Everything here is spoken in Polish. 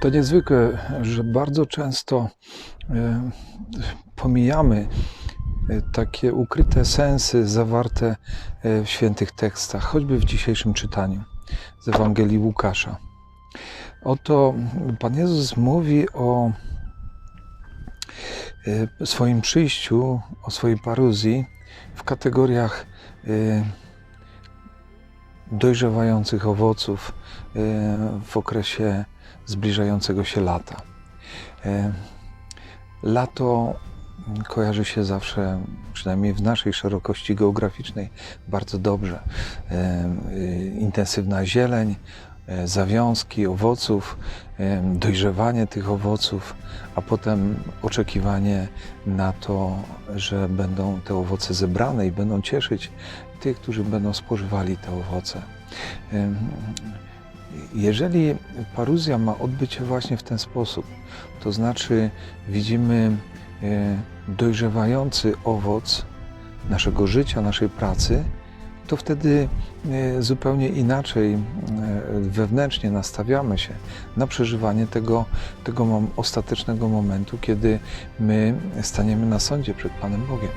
To niezwykłe, że bardzo często e, pomijamy e, takie ukryte sensy zawarte e, w świętych tekstach, choćby w dzisiejszym czytaniu z Ewangelii Łukasza. Oto Pan Jezus mówi o swoim przyjściu, o swojej paruzji w kategoriach dojrzewających owoców e, w okresie zbliżającego się lata. E, Lato kojarzy się zawsze, przynajmniej w naszej szerokości geograficznej, bardzo dobrze. E, Intensywna zieleń, zawiązki owoców, e, dojrzewanie tych owoców, a potem oczekiwanie na to, że będą te owoce zebrane i będą cieszyć tych, którzy będą spożywali te owoce. Jeżeli paruzja ma odbyć się właśnie w ten sposób, to znaczy widzimy e, dojrzewający owoc naszego życia, naszej pracy, to wtedy e, zupełnie inaczej e, wewnętrznie nastawiamy się na przeżywanie tego, tego ostatecznego momentu, kiedy my staniemy na sądzie przed Panem Bogiem.